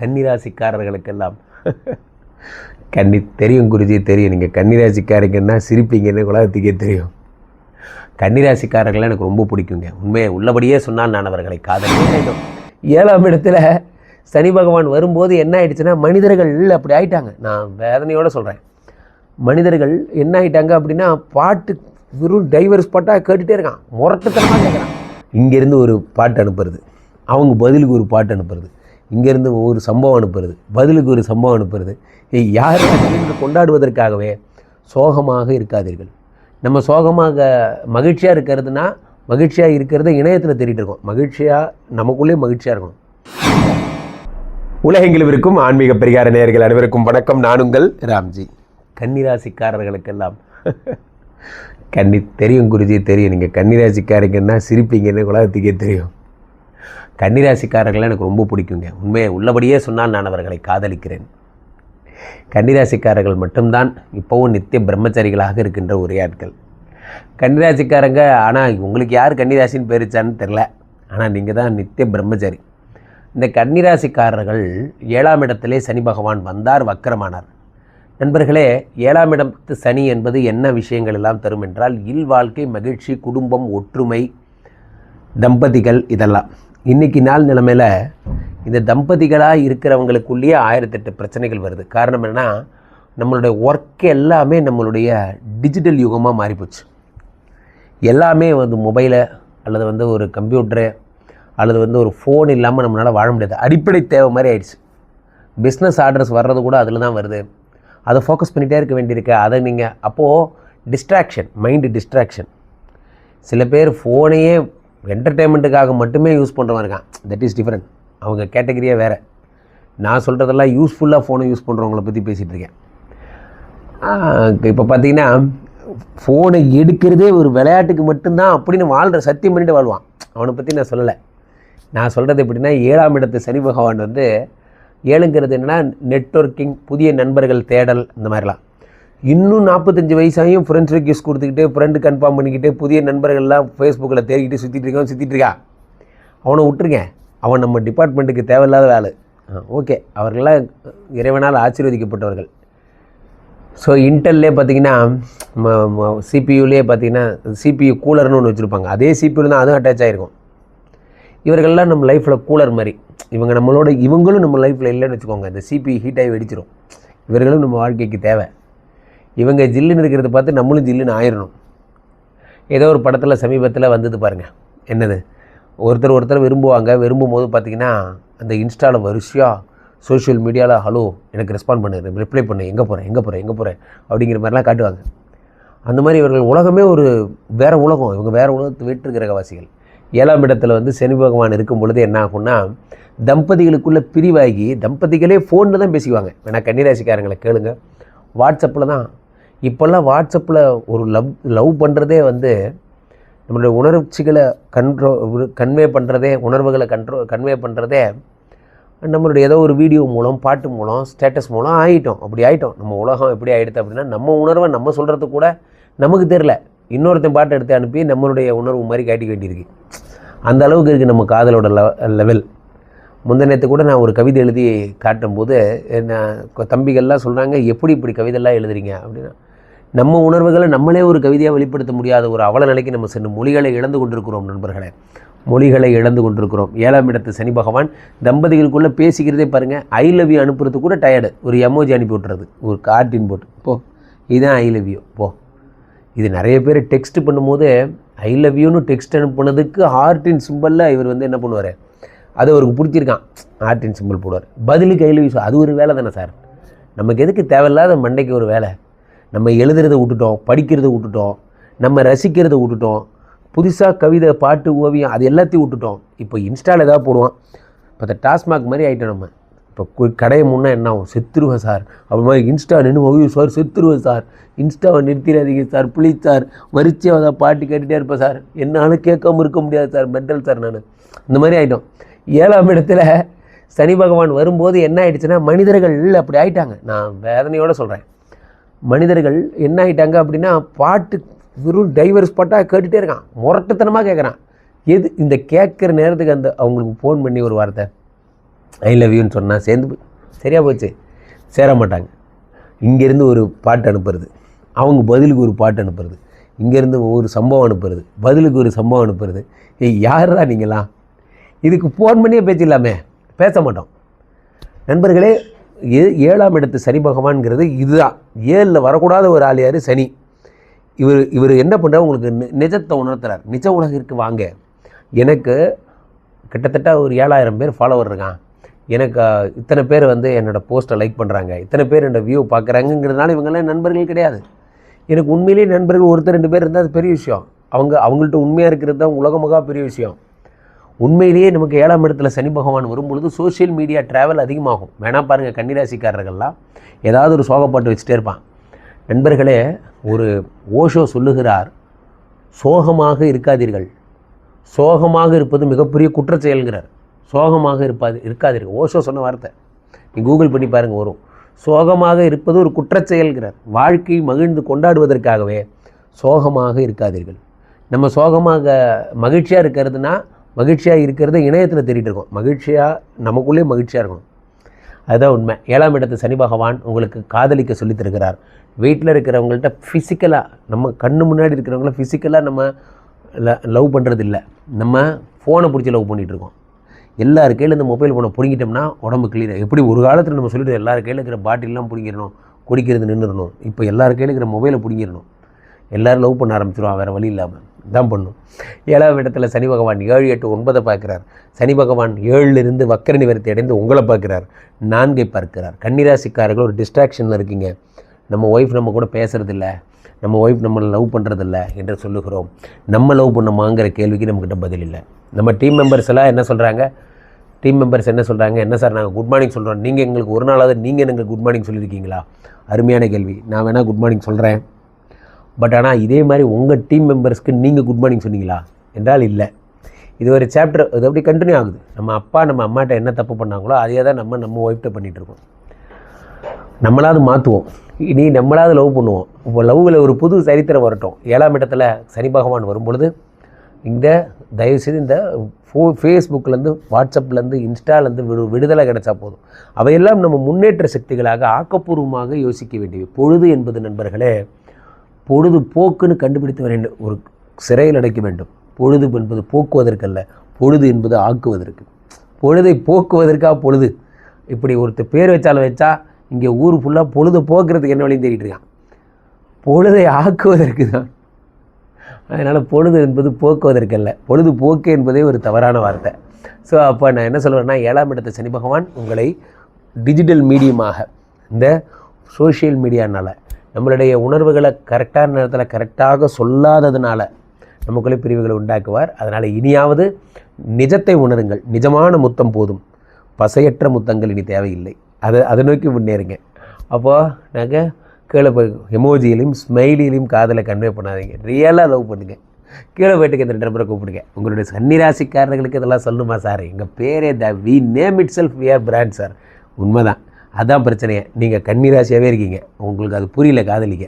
கன்னிராசிக்காரர்களுக்கெல்லாம். கன்னி தெரியும் குருஜி தெரியும். நீங்கள் கன்னிராசிக்காரங்கன்னா சிரிப்பீங்கன்னு உலகத்துக்கே தெரியும். கன்னிராசிக்காரர்கள் எனக்கு ரொம்ப பிடிக்குங்க. உண்மையை உள்ளபடியே சொன்னால் நான் அவர்களை காதல் வேண்டும். ஏழாம் இடத்துல சனி பகவான் வரும்போது என்ன ஆயிடுச்சுன்னா மனிதர்கள் அப்படி ஆயிட்டாங்க. நான் வேதனையோடு சொல்கிறேன் மனிதர்கள் என்ன ஆயிட்டாங்க அப்படின்னா பாட்டு வெறும் டைவர்ஸ் பாட்டாக கேட்டுகிட்டே இருக்கான். முரட்டுத்தனமாக கேட்குறான் இங்கேருந்து ஒரு பாட்டு அனுப்புறது. அவங்க பதிலுக்கு ஒரு பாட்டு அனுப்புறது. இங்கேருந்து ஒரு சம்பவம் அனுப்புறது பதிலுக்கு ஒரு சம்பவம் அனுப்புறது. யார் கொண்டாடுவதற்காகவே சோகமாக இருக்காதீர்கள். நம்ம சோகமாக மகிழ்ச்சியாக இருக்கிறதுனா மகிழ்ச்சியாக இருக்கிறத இணையத்தில் தேடிட்டு இருக்கோம். மகிழ்ச்சியாக நமக்குள்ளே மகிழ்ச்சியாக இருக்கணும். உலகெங்கிலும் இருக்கும் ஆன்மீக பரிகார நேயர்கள் அனைவருக்கும் வணக்கம். நான் உங்கள் ராம்ஜி. கன்னிராசிக்காரர்களுக்கெல்லாம். கன்னி தெரியும் குருஜி தெரியும். நீங்கள் கன்னிராசிக்காரங்கன்னா சிரிப்பீங்கன்னு உலகத்துக்கே தெரியும். கன்னிராசிக்காரர்களை எனக்கு ரொம்ப பிடிக்குங்க. உண்மையை உள்ளபடியே சொன்னால் நான் அவர்களை காதலிக்கிறேன். கன்னிராசிக்காரர்கள் மட்டும்தான் இப்போவும் நித்திய பிரம்மச்சாரிகளாக இருக்கின்ற ஒரே ஆட்கள். கன்னிராசிக்காரங்க ஆனால் உங்களுக்கு யார் கன்னிராசின்னு பேரிச்சான்னு தெரில. ஆனால் நீங்கள் தான் நித்திய பிரம்மச்சாரி. இந்த கன்னிராசிக்காரர்கள் ஏழாம் இடத்திலே சனி பகவான் வந்தார் வக்கரமானார். நண்பர்களே ஏழாம் இடத்து சனி என்பது என்ன விஷயங்கள் எல்லாம் தரும் என்றால் இல் வாழ்க்கை மகிழ்ச்சி குடும்பம் ஒற்றுமை தம்பதிகள் இதெல்லாம். இன்னைக்கு நாள் நிலைமையில் இந்த தம்பதிகளாக இருக்கிறவங்களுக்குள்ளேயே ஆயிரத்தெட்டு பிரச்சனைகள் வருது. காரணம் என்னன்னா நம்மளுடைய ஒர்க் எல்லாமே நம்மளுடைய டிஜிட்டல் யுகமாக மாறிப்போச்சு. எல்லாமே வந்து மொபைலை அல்லது வந்து ஒரு கம்ப்யூட்டரு அல்லது வந்து ஒரு ஃபோன் இல்லாமல் நம்மளால் வாழ முடியாது. அடிப்படை தேவை மாதிரி ஆயிடுச்சு. பிஸ்னஸ் ஆர்டர்ஸ் வர்றது கூட அதில் தான் வருது. அதை ஃபோக்கஸ் பண்ணிகிட்டே இருக்க வேண்டியிருக்கு. அதை நீங்கள் அப்போது டிஸ்ட்ராக்ஷன் மைண்டு டிஸ்ட்ராக்ஷன் சில பேர் ஃபோனையே என்டர்டெயின்மெண்ட்டுக்காக மட்டுமே யூஸ் பண்ணுறவன் இருக்கான். தட் இஸ் டிஃப்ரெண்ட் அவங்க கேட்டகரியே வேறு. நான் சொல்கிறதெல்லாம் யூஸ்ஃபுல்லாக ஃபோனை யூஸ் பண்ணுறவங்கள பற்றி பேசிகிட்டு இருக்கேன். இப்போ பார்த்தீங்கன்னா ஃபோனை எடுக்கிறதே ஒரு விளையாட்டுக்கு மட்டும்தான் அப்படின்னு வாழ்கிற சத்தியம் பண்ணிட்டு வாழ்வான். அவனை பற்றி நான் சொல்லலை. நான் சொல்கிறது எப்படின்னா ஏழாம் இடத்து சனி பகவான் வந்து ஏழுங்கிறது என்னென்னா நெட்வொர்க்கிங் புதிய நண்பர்கள் தேடல் இந்த மாதிரிலாம். இன்னும் நாற்பத்தஞ்சு வயசாயும் ஃப்ரெண்ட்ஸ் ரிக்வெஸ்ட் கொடுத்துக்கிட்டு ஃப்ரெண்டு கன்ஃபார்ம் பண்ணிக்கிட்டு புதிய நண்பர்கள்லாம் ஃபேஸ்புக்கில் தேடிக்கிட்டு சுற்றிட்டு இருக்கான் சுற்றிட்டு இருக்கா? அவனை விட்டுருங்க. அவன் நம்ம டிபார்ட்மெண்ட்டுக்கு தேவையில்லாத வேலை. ஓகே அவர்கள்லாம் இறைவனால் ஆசீர்வதிக்கப்பட்டவர்கள். ஸோ இன்டெல்லே பார்த்தீங்கன்னா சிபியூலேயே பார்த்தீங்கன்னா சிபியு கூலர்னு ஒன்று வச்சுருப்பாங்க. அதே சிபியூவில் தான் அதுவும் அட்டாச் ஆகிருக்கும் இவர்கள்லாம் நம்ம லைஃப்பில் கூலர் மாதிரி. இவங்க நம்மளோட இவங்களும் நம்ம லைஃப்பில் இல்லைன்னு வச்சுக்கோங்க. இந்த சிபி ஹீட் ஆகி வெடிச்சிரும். இவர்களும் நம்ம வாழ்க்கைக்கு தேவை. இவங்க ஜில்லுன்னு இருக்கிறத பார்த்து நம்மளும் ஜில்லுன்னு ஆயிடணும் ஏதோ ஒரு படத்தில் சமீபத்தில் வந்தது பாருங்கள் என்னது? ஒருத்தர் ஒருத்தர் விரும்புவாங்க. விரும்பும் போது பார்த்தீங்கன்னா அந்த இன்ஸ்டாவில் வரிசையாக சோஷியல் மீடியாவில் ஹலோ எனக்கு ரெஸ்பாண்ட் பண்ணு. ரிப்ளை பண்ணு. எங்கே போகிறேன் எங்கே போகிறேன் எங்கே போகிறேன் அப்படிங்கிற மாதிரிலாம் காட்டுவாங்க. அந்த மாதிரி இவர்கள் உலகமே ஒரு வேறு உலகம். இவங்க வேறு உலகத்து வேற்று கிரகவாசிகள் ஏழாம் இடத்துல வந்து சனி பகவான் இருக்கும் பொழுது என்ன ஆகும்னா தம்பதிகளுக்குள்ள பிரிவாகி தம்பதிகளே ஃபோனில் தான் பேசிக்குவாங்க. வேணா கன்னிராசிக்காரங்களை கேளுங்க. வாட்ஸ்அப்பில் தான் இப்போல்லாம் வாட்ஸ்அப்பில் ஒரு லவ் லவ் பண்ணுறதே வந்து நம்மளுடைய உணர்ச்சிகளை கண்ட்ரோ கன்வே பண்ணுறதே உணர்வுகளை கண்ட்ரோ கன்வே பண்ணுறதே நம்மளுடைய ஏதோ ஒரு வீடியோ மூலம் பாட்டு மூலம் ஸ்டேட்டஸ் மூலம் ஆகிட்டோம் அப்படி ஆகிட்டோம் நம்ம உலகம் எப்படி ஆகிடுது அப்படின்னா நம்ம உணர்வை நம்ம சொல்கிறது கூட நமக்கு தெரில இன்னொருத்தன் பாட்டு எடுத்து அனுப்பி நம்மளுடைய உணர்வு மாதிரி காட்டிக்க வேண்டியிருக்கு. அந்த அளவுக்கு இருக்குது நம்ம காதலோட லெவல் முந்தினத்து கூட நான் ஒரு கவிதை எழுதி காட்டும்போது என்ன தம்பிகள்லாம் சொல்கிறாங்க எப்படி இப்படி கவிதைலாம் எழுதுறீங்க? அப்படின்னா நம்ம உணர்வுகளை நம்மளே ஒரு கவிதையாக வெளிப்படுத்த முடியாத ஒரு அவல நிலைக்கு நம்ம சென்று மொழிகளை இழந்து கொண்டிருக்கிறோம் நண்பர்களே. மொழிகளை இழந்து கொண்டிருக்கிறோம். ஏழாம் இடத்து சனி பகவான் தம்பதிகளுக்குள்ளே பேசிக்கிறதே பாருங்கள் ஐ லவ் யூ அனுப்புறது கூட டயர்டு ஒரு எமோஜி அனுப்பி விட்டுறது ஒரு கார்ட்டின் போட்டு. போ இதுதான் ஐ லவ் யூ போ. இது நிறைய பேர் டெக்ஸ்ட் பண்ணும்போது ஐ லவ் யூன்னு டெக்ஸ்ட் அனுப்புனதுக்கு ஹார்ட்டின் சிம்பிளில் இவர் வந்து என்ன பண்ணுவார்? அது அவருக்கு பிடிச்சிருக்கான் ஹார்ட்டின் சிம்பிள் போடுவார். பதிலுக்கு ஐ லவ் யூ அது ஒரு வேலை தானே சார். நமக்கு எதுக்கு தேவையில்லாத மண்டைக்கு ஒரு வேலை? நம்ம எழுதுறதை விட்டுட்டோம் படிக்கிறத விட்டுட்டோம் நம்ம ரசிக்கிறத விட்டுட்டோம் புதுசாக கவிதை பாட்டு ஓவியம் அது எல்லாத்தையும் விட்டுட்டோம். இப்போ இன்ஸ்டாவில் ஏதாவது போடுவான் இப்போ அந்த டாஸ்மாக் மாதிரி ஆகிட்டோம் நம்ம. இப்போ கடையை முன்னே என்ன ஆகும்? செத்துருவேன் சார். அப்படி மாதிரி இன்ஸ்டா நின்று ஓவிய சார் செத்துருவேன் சார். இன்ஸ்டாவை நிறுத்திடாதீங்க சார் ப்ளீஸ் சார். வரிச்சை அதை பாட்டு கேட்டுகிட்டே இருப்பேன் சார். என்னால் கேட்காம இருக்க முடியாது சார் மென்டல் சார் நான். இந்த மாதிரி ஆகிட்டோம் ஏழாம் இடத்துல சனி பகவான் வரும்போது என்ன ஆயிடுச்சுன்னா மனிதர்கள் அப்படி ஆயிட்டாங்க. நான் வேதனையோடு சொல்கிறேன் மனிதர்கள் என்ன ஆயிட்டாங்க அப்படின்னா பாட்டு வெறும் டைவர்ஸ் பாட்டாக கேட்டுகிட்டே இருக்கான். முரட்டுத்தனமாக கேட்குறான் எது இந்த கேட்குற நேரத்துக்கு அந்த அவங்களுக்கு ஃபோன் பண்ணி ஒரு வார்த்தை. ஐ லவ் யூன்னு சொன்னால் சேர்ந்து சரியாக போச்சு. சேர மாட்டாங்க. இங்கேருந்து ஒரு பாட்டு அனுப்புறது. அவங்க பதிலுக்கு ஒரு பாட்டு அனுப்புறது. இங்கேருந்து ஒரு சம்பவம் அனுப்புறது. பதிலுக்கு ஒரு சம்பவம் அனுப்புறது. ஏய் யாரா நீங்களாம் இதுக்கு ஃபோன் பண்ணியே பேச்சிடலாமே பேச மாட்டோம். நண்பர்களே ஏ ஏழாம் இடத்து சனி பகவான்ங்கிறது இதுதான். ஏழில் வரக்கூடாத ஒரு ஆள் யார் சனி. இவர் இவர் என்ன பண்ணுறார் உங்களுக்கு நி- நிஜத்தை உணர்த்துறார். நிஜ உலகிற்கு வாங்க. எனக்கு கிட்டத்தட்ட ஒரு ஏழாயிரம் பேர் ஃபாலோவர் இருக்கான். எனக்கு இத்தனை பேர் வந்து என்னோடய போஸ்ட்டை லைக் பண்ணுறாங்க இத்தனை பேர் என்னோட வியூ பார்க்குறாங்கங்கிறதுனால இவங்கெல்லாம் நண்பர்கள் கிடையாது. எனக்கு உண்மையிலேயே நண்பர்கள் ஒருத்தர் ரெண்டு பேர் இருந்தால் அது பெரிய விஷயம். அவங்க அவங்கள்ட்ட உண்மையாக இருக்கிறது தான் உலகமாக பெரிய விஷயம். உண்மையிலேயே நமக்கு ஏழாம் இடத்துல சனி பகவான் வரும்பொழுது சோஷியல் மீடியா ட்ராவல் அதிகமாகும். வேணால் பாருங்கள் கன்னிராசிக்காரர்கள்லாம் ஏதாவது ஒரு சோகப்பாட்டு வச்சுட்டே இருப்பான். நண்பர்களே ஒரு ஓஷோ சொல்லுகிறார் சோகமாக இருக்காதீர்கள். சோகமாக இருப்பது மிகப்பெரிய குற்றச்செயல்கிறார் சோகமாக இருப்பாது இருக்காதீர்கள். ஓஷோ சொன்ன வார்த்தை. நீ கூகுள் பண்ணி பாருங்கள் வரும். சோகமாக இருப்பது ஒரு குற்றச்செயல்கிறார் வாழ்க்கை மகிழ்ந்து கொண்டாடுவதற்காகவே சோகமாக இருக்காதீர்கள். நம்ம சோகமாக மகிழ்ச்சியாக இருக்கிறதுனா மகிழ்ச்சியாக இருக்கிறத இணையத்தில் தேடிட்டு இருக்கோம். மகிழ்ச்சியாக நமக்குள்ளே மகிழ்ச்சியாக இருக்கணும். அதுதான் உண்மை. ஏழாம் இடத்து சனி பகவான் உங்களுக்கு காதலிக்க சொல்லித்தருக்கிறார் வீட்டில் இருக்கிறவங்கள்ட்ட ஃபிசிக்கலாக நம்ம கண்ணு முன்னாடி இருக்கிறவங்கள ஃபிசிக்கலாக நம்ம லவ் பண்ணுறது இல்லை நம்ம ஃபோனை பிடிச்சி லவ் பண்ணிகிட்டு இருக்கோம். எல்லார் கையில் இந்த மொபைல் ஃபோனை பிடிங்கிட்டோம்னா உடம்பு கிளியர் எப்படி ஒரு காலத்தில் நம்ம சொல்லிட்டு எல்லார் கையில் இருக்கிற பாட்டிலாம் பிடிங்கிடணும் குடிக்கிறது நின்றுடணும் இப்போ எல்லார் கையில் இருக்கிற மொபைலை பிடிங்கிடணும். எல்லாரும் லவ் பண்ண ஆரம்பிச்சிருவான் வேறு வழி இல்லாமல் தான் பண்ணும் ஏழாம் இடத்துல சனி பகவான் ஏழு எட்டு ஒன்பதை பார்க்குறார். சனி பகவான் ஏழுலேருந்து வக்கர நிவர்த்தி அடைந்து உங்களை பார்க்குறார். நான்கை பார்க்கிறார். கன்னிராசிக்காரர்கள் ஒரு டிஸ்ட்ராக்ஷனில் இருக்கீங்க. நம்ம ஒய்ஃப் நம்ம கூட பேசுகிறதில்ல நம்ம ஒய்ஃப் நம்மளை லவ் பண்ணுறதில்ல என்று சொல்லுகிறோம். நம்ம லவ் பண்ணமாங்கிற கேள்விக்கு நம்மக்கிட்ட பதில் இல்லை. நம்ம டீம் மெம்பர்ஸ் எல்லாம் என்ன சொல்கிறாங்க டீம் மெம்பர்ஸ் என்ன சொல்கிறாங்க என்ன சார் நாங்கள் குட் மார்னிங் சொல்கிறோம் நீங்கள் எங்களுக்கு ஒரு நாளாவது நீங்கள் எங்களுக்கு குட் மார்னிங் சொல்லியிருக்கீங்களா? அருமையான கேள்வி. நான் வேணால் குட் மார்னிங் சொல்கிறேன் பட் ஆனால் இதே மாதிரி உங்கள் டீம் மெம்பர்ஸ்க்கு நீங்கள் குட் மார்னிங் சொன்னீங்களா? என்றால் இல்லை. இது ஒரு சாப்டர் இது அப்படி கண்டினியூ ஆகுது. நம்ம அப்பா நம்ம அம்மாட்ட என்ன தப்பு பண்ணாங்களோ அதே தான் நம்ம நம்ம ஒய்ஃப்ட்ட பண்ணிகிட்ருக்கோம் நம்மளாவது மாற்றுவோம் இனி நம்மளாவது லவ் பண்ணுவோம். இப்போ லவ்வில் ஒரு புது சரித்திரம் வரட்டும். ஏழாம் இடத்துல சனி பகவான் வரும்பொழுது இந்த தயவுசெய்து இந்த ஃபோ ஃபேஸ்புக்லேருந்து வாட்ஸ்அப்லேருந்து இன்ஸ்டாலேருந்து விடு விடுதலை கிடச்சா போதும். அவையெல்லாம் நம்ம முன்னேற்ற சக்திகளாக ஆக்கப்பூர்வமாக யோசிக்க வேண்டியவை பொழுது என்பது நண்பர்களே பொழுதுபோக்குன்னு கண்டுபிடித்து வர வேண்டும். ஒரு சிறையில் அடைக்க வேண்டும். பொழுது என்பது போக்குவதற்கல்ல பொழுது என்பது ஆக்குவதற்கு. பொழுதை போக்குவதற்காக பொழுது? இப்படி ஒருத்தர் பேர் வச்சாலும் வச்சா இங்கே ஊர் ஃபுல்லாக பொழுது போக்குறதுக்கு என்ன வழியும் தேடிட்டு இருக்கான். பொழுதை ஆக்குவதற்கு தான். அதனால் பொழுது என்பது போக்குவதற்கல்ல. பொழுது போக்கு என்பதே ஒரு தவறான வார்த்தை. ஸோ அப்போ நான் என்ன சொல்லுவேன்னா ஏழாம் இடத்த சனி பகவான் உங்களை டிஜிட்டல் மீடியமாக இந்த சோஷியல் மீடியானால் நம்மளுடைய உணர்வுகளை கரெக்டான நேரத்தில் கரெக்டாக சொல்லாததுனால நமக்குள்ளே பிரிவுகளை உண்டாக்குவார். அதனால் இனியாவது நிஜத்தை உணருங்கள். நிஜமான முத்தம் போதும். பசையற்ற முத்தங்கள் இனி தேவையில்லை. அதை அதை நோக்கி முன்னேறுங்க. அப்போது நாங்கள் கீழே போய் எமோஜியிலையும் ஸ்மைலிலையும் காதலை கன்வே பண்ணாதீங்க. ரியலாக லவ் பண்ணுங்க. கீழே போயிட்டு இந்த ரெண்டு நம்பரை கூப்பிடுங்க. உங்களுடைய சன்னிராசிக்காரர்களுக்கு இதெல்லாம் சொல்லுமா சார்? எங்கள் பேரே the we name itself we are brand sir. உண்மைதான். அதான் பிரச்சனையே. நீங்கள் கன்னிராசியாகவே இருக்கீங்க. உங்களுக்கு அது புரியல காதலிக்க.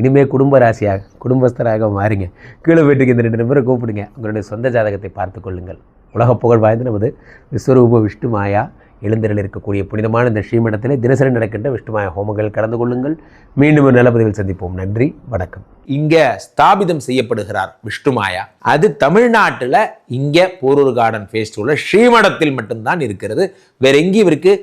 இனிமேல் குடும்ப ராசியாக குடும்பஸ்தராக மாறுங்க. கீழே வீட்டுக்கு இந்த ரெண்டு நம்பரை கூப்பிடுங்க. உங்களுடைய சொந்த ஜாதகத்தை பார்த்து கொள்ளுங்கள். உலக புகழ் வாய்ந்த நமது விஸ்வரூப விஷ்ணு மாயா எழுந்தரில் இருக்கக்கூடிய புனிதமான இந்த ஸ்ரீமடத்தில் தினசரி நடக்கின்ற விஷ்ணுமாய ஹோமங்கள் கலந்து கொள்ளுங்கள். மீண்டும் ஒரு நல்ல சந்திப்போம். நன்றி வணக்கம். இங்கே ஸ்தாபிதம் செய்யப்படுகிறார் விஷ்ணுமாயா அது தமிழ்நாட்டில் இங்கே போரூர் கார்டன் ஃபேஸ்டிவலில் ஸ்ரீமடத்தில் மட்டும்தான் இருக்கிறது. வேற எங்கேயும் இருக்குது